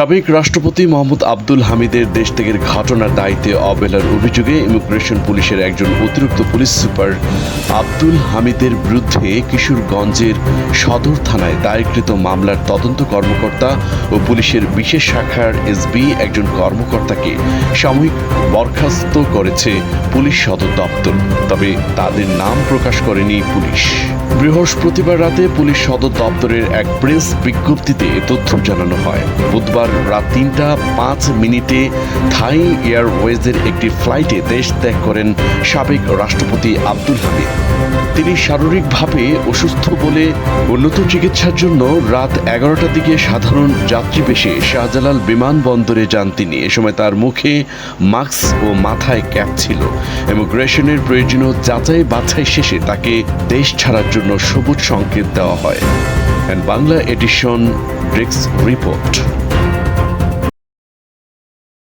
সাবেক রাষ্ট্রপতি মোহাম্মদ আব্দুল হামিদের দেশ ত্যাগের ঘটনার দায়িত্বে অবহেলার অভিযোগে ইমিগ্রেশন পুলিশের একজন অতিরিক্ত পুলিশ সুপার আব্দুল হামিদের বিরুদ্ধে কিশোরগঞ্জের সদর থানায় দায়েরকৃত মামলার তদন্ত কর্মকর্তা ও পুলিশের বিশেষ শাখার এসবি একজন কর্মকর্তাকে সাময়িক বরখাস্ত করেছে পুলিশ সদর দপ্তর। তবে তাদের নাম প্রকাশ করেনি পুলিশ। বৃহস্পতিবার রাতে পুলিশ সদর দপ্তরের এক প্রেস বিজ্ঞপ্তিতে তথ্য জানানো হয়। বুধবার রাত তিনটা পাঁচ মিনিটে থাই এয়ারওয়েজের একটি ফ্লাইটে দেশ ত্যাগ করেন সাবেক রাষ্ট্রপতি আব্দুল হামিদ। তিনি শারীরিকভাবে অসুস্থ বলে উন্নত চিকিৎসার জন্য রাত এগারোটার দিকে সাধারণ যাত্রী বেশে শাহজালাল বিমানবন্দরে যান তিনি। এ সময় তার মুখে মাস্ক ও মাথায় ক্যাপ ছিল। ইমিগ্রেশনের প্রয়োজনীয় যাচাই বাছাই শেষে তাকে দেশ ছাড়ার জন্য সবুজ সংকেত দেওয়া হয়। And Bangla edition desk report.